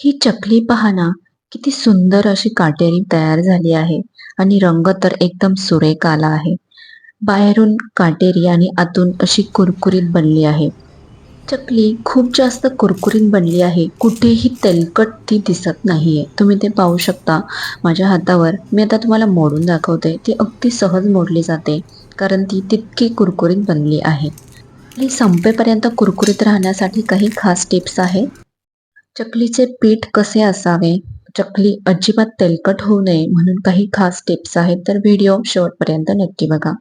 ही चकली पहा ना किती सुंदर अशी काटेरी तयार झाली आहे आणि रंग तर एकदम सुरेख आला आहे. बाहेरून काटेरी आणि आतून अशी कुरकुरीत बनली आहे. चकली खूप जास्त कुरकुरीत बनली आहे. कुठेही तेलकट ती दिसत नाहीये. तुम्ही ते पाहू शकता. माझ्या हातावर मी आता तुम्हाला मोडून दाखवते. ती अगदी सहज मोडली जाते कारण ती तितकी कुरकुरीत बनली आहे. संपेपर्यंत कुरकुरीत राहण्यासाठी काही खास टिप्स आहेत चकलीचे पीठ कसे असावे? चकली अजिबात तेलकट होऊ नये म्हणून काही खास टिप्स आहेत तर व्हिडिओ शेवटपर्यंत नक्की बघा.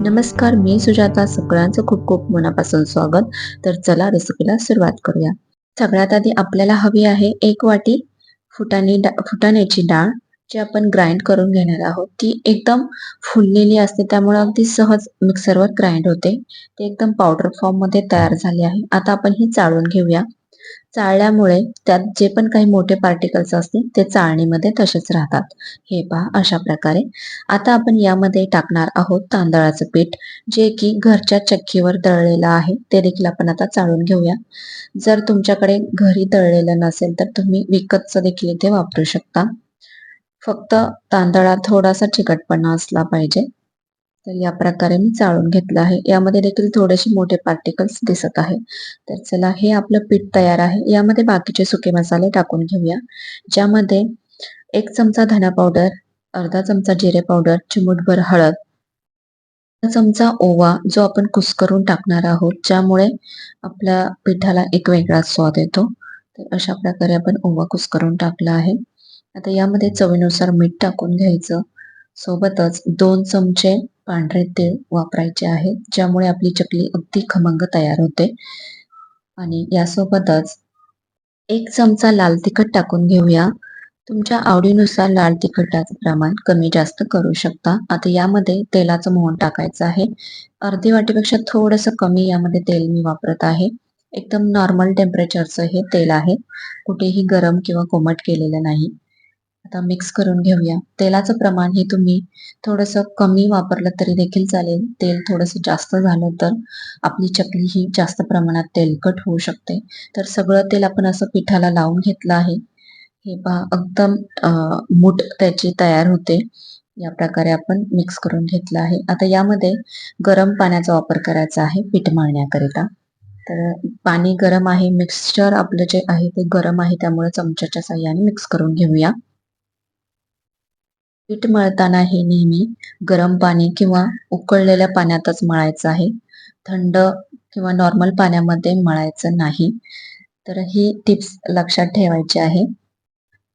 नमस्कार मी सुजाता सगळ्यांचं खूप खूप मनापासून स्वागत. तर चला रेसिपीला सुरुवात करूया. सगळ्यात आधी आपल्याला हवी आहे एक वाटी फुटाणे डा फुटाण्याची डाळ जी आपण ग्राइंड करून घेणार आहोत. ती एकदम फुललेली असते त्यामुळे अगदी सहज मिक्सरवर ग्राइंड होते. ते एकदम पावडर फॉर्ममध्ये तयार झाले आहे. आता आपण ही चाळून घेऊया. चाळल्यामुळे त्यात जे पण काही मोठे पार्टिकल्स असतील ते चाळणीमध्ये तसेच राहतात. हे पहा अशा प्रकारे. आता आपण यामध्ये टाकणार आहोत तांदळाचं पीठ जे की घरच्या चक्कीवर दळलेलं आहे ते देखील आपण आता चाळून घेऊया. जर तुमच्याकडे घरी दळलेलं नसेल तर तुम्ही विकतचं देखील इथे वापरू शकता. फक्त तांदळात थोडासा चिकटपणा असला पाहिजे. तर या प्रकारे मी चाळून घेतलं आहे. यामध्ये देखील थोडेसे मोठे पार्टिकल्स दिसत आहे. तर चला हे आपलं पीठ तयार आहे. यामध्ये बाकीचे सुके मसाले टाकून घेऊया. ज्यामध्ये एक चमचा धना पावडर अर्धा चमचा जिरे पावडर चिमूटभर हळद चमचा ओवा जो आपण कुस्करून टाकणार आहोत ज्यामुळे आपल्या पिठाला एक वेगळा स्वाद येतो. तर अशा प्रकारे आपण ओवा कुस्करून टाकला आहे. आता यामध्ये चवीनुसार मीठ टाकून घ्यायचं. सोबतच दोन चमचे पांढरे तेल वापरायचे आहे ज्यामुळे आपली चकली अगदी खमंग तयार होते. आणि यासोबतच एक चमचा लाल तिखट टाकून घेऊया. तुमच्या आवडीनुसार लाल तिखटाचं प्रमाण कमी जास्त करू शकता. आता यामध्ये तेलाचं मोहन टाकायचं आहे. अर्धी वाटीपेक्षा थोडंसं कमी यामध्ये तेल मी वापरत आहे. एकदम नॉर्मल टेम्परेचरचं हे तेल आहे. कुठेही गरम किंवा कोमट केलेलं नाही. आता मिक्स करून घेऊया. तेलाचं प्रमाण हे तुम्ही थोडंसं कमी वापरलं तरी देखील चालेल. तेल थोडंसं जास्त झालं तर आपली चकली ही जास्त प्रमाणात तेलकट होऊ शकते. तर सगळं तेल आपण असं पिठाला लावून घेतलं आहे. हे पहा एकदम मूठ त्याची तयार होते. या प्रकारे आपण मिक्स करून घेतलं आहे. आता यामध्ये गरम पाण्याचा वापर करायचा आहे पीठ मळण्याकरिता. तर पाणी गरम आहे मिक्सचर आपलं जे आहे ते गरम आहे त्यामुळे चमच्याच्या साह्याने मिक्स करून घेऊया. पीठ मळताना हे नेहमी गरम पाणी किंवा उकळलेल्या पाण्यातच मळायचं आहे. थंड किंवा नॉर्मल पाण्यामध्ये मळायचं नाही. तर ही टिप्स लक्षात ठेवायची आहे.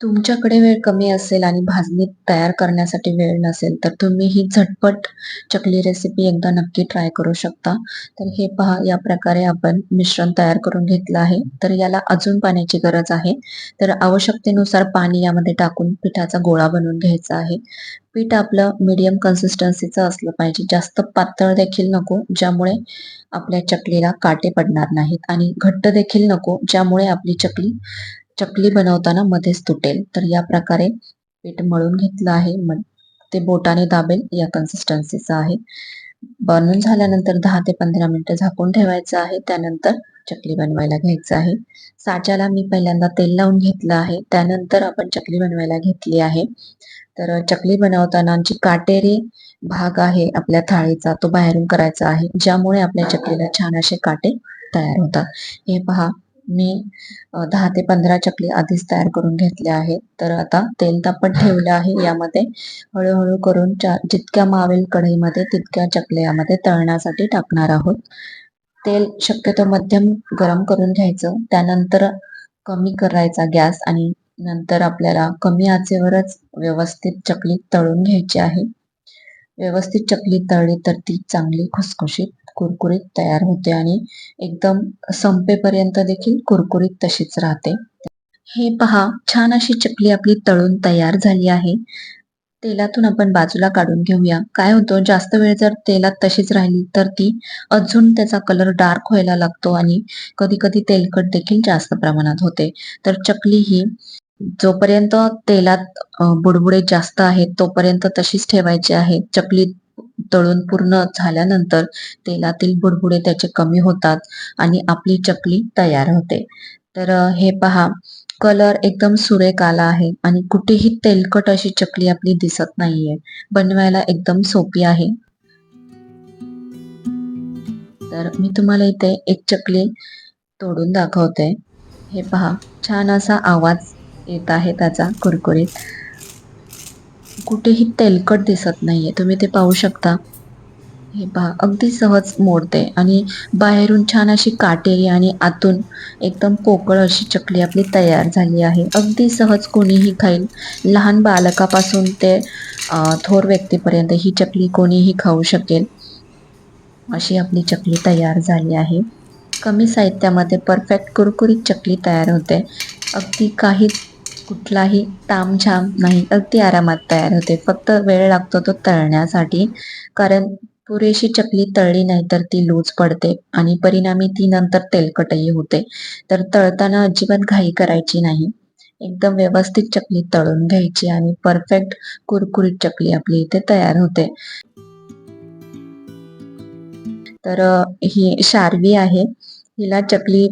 तुमच्याकडे वेळ कमी असेल आणि भाजणी तयार करण्यासाठी वेळ नसेल तर तुम्ही ही झटपट चकली रेसिपी एकदा नक्की ट्राय करू शकता. तर हे पहा या प्रकारे आपण मिश्रण तयार करून घेतलं आहे. तर याला अजून पाण्याची गरज आहे. तर आवश्यकतेनुसार पाणी यामध्ये टाकून पिठाचा गोळा बनवून घ्यायचा आहे. पीठ आपलं मीडियम कन्सिस्टन्सीचं असलं पाहिजे. जास्त पातळ देखील नको ज्यामुळे आपल्या चकलीला काटे पडणार नाहीत. आणि घट्ट देखील नको ज्यामुळे आपली चकली चकली बनवताना मध्येच तुटेल. तर या प्रकारे पीठ मळून घेतलं आहे. ते बोटाने दाबेल. या कन्सिस्टन्सीचं आहे. बनून झाल्यानंतर दहा ते पंधरा मिनिटं झाकून ठेवायचं आहे. त्यानंतर चकली बनवायला घ्यायचं आहे. साच्याला मी पहिल्यांदा तेल लावून घेतलं आहे. त्यानंतर आपण चकली बनवायला घेतली आहे. तर चकली बनवताना जी काटेरी भाग आहे आपल्या थाळीचा तो बाहेरून करायचा आहे. ज्यामुळे आपल्या चकलीला छान असे काटे तयार होतात. हे पहा. मी दहा ते पंधरा चकली आधीच तयार करून घेतल्या आहेत. तर आता तेल तापत ठेवलं आहे. यामध्ये हळूहळू करून जितक्या मावेल कढईमध्ये तितक्या चकल्या यामध्ये तळण्यासाठी टाकणार आहोत. तेल शक्यतो मध्यम गरम करून घ्यायचं. त्यानंतर कमी करायचा गॅस आणि नंतर आपल्याला कमी आचेवरच व्यवस्थित चकली तळून घ्यायची आहे. व्यवस्थित चकली तळली तर ती चांगली खुसखुशीत कुरकुरीत तयार होते आणि एकदम संपेपर्यंत देखील कुरकुरीत तशीच राहते. हे पहा छान अशी चकली आपली तळून तयार झाली आहे. तेलातून आपण बाजूला काढून घेऊया. काय होतं जास्त वेळ जर तेलात तशीच राहिली तर ती अजून त्याचा कलर डार्क व्हायला लागतो आणि कधी कधी तेलकट देखील जास्त प्रमाणात होते. तर चकली ही जोपर्यंत तेलात बुडबुडे जास्त आहेत तोपर्यंत तशीच ठेवायची आहे. चकली तळून पूर्ण झाल्यानंतर तेलातील बुडबुडे त्याचे कमी होतात आणि आपली चकली तयार होते. तर हे पहा कलर एकदम सुरेख आला आहे आणि कुठेही तेलकट अशी चकली आपली दिसत नाहीये. बनवायला एकदम सोपी आहे. तर मी तुम्हाला इथे एक चकली तोडून दाखवते. हे पहा छान असा आवाज येत आहे त्याचा कुरकुरीत. कुठेही तेलकट दिसत नाही आहे तुम्ही ते पाहू शकता. हे पहा अगदी सहज मोडते आणि बाहेरून छान अशी काटेरी आणि आतून एकदम पोकळ अशी चकली आपली तयार झाली आहे. अगदी सहज कोणीही खाईल. लहान बालकापासून ते थोर व्यक्तीपर्यंत ही चकली कोणीही खाऊ शकेल. अशी आपली चकली तयार झाली आहे. कमी साहित्यामध्ये परफेक्ट कुरकुरीत चकली तयार होते. अगदी काहीच कुठलाही तामझाम नाही. अगदी आरामात तयार होते. फक्त वेळ लागतो तो तळण्यासाठी. कारण पुरेशी चकली तळली नाही तर ती लूज पडते आणि परिणामी ती नंतर तेलकटही होते. तर तळताना अजिबात घाई करायची नाही. एकदम व्यवस्थित चकली तळून घ्यायची आणि परफेक्ट कुरकुरीत चकली आपली इथे तयार होते. तर ही शार्वी आहे. हिला चकली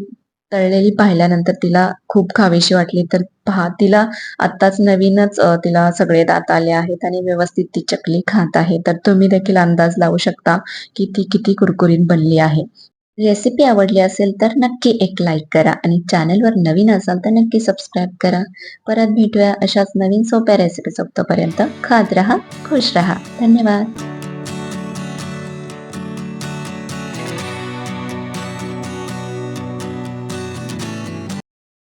तळलेली पाहिल्यानंतर तिला खूप खावीशी वाटली. तर पहा तिला आत्ताच नवीनच तिला सगळे दात आले आहेत आणि व्यवस्थित ती चकली खात आहे. तर तुम्ही देखील अंदाज लावू शकता की ती किती कुरकुरीत बनली आहे. रेसिपी आवडली असेल तर नक्की एक लाईक करा आणि चॅनलवर नवीन असाल तर नक्की सबस्क्राईब करा. परत भेटूया अशाच नवीन सोप्या रेसिपी तोपर्यंत खात राहा खुश राहा. धन्यवाद.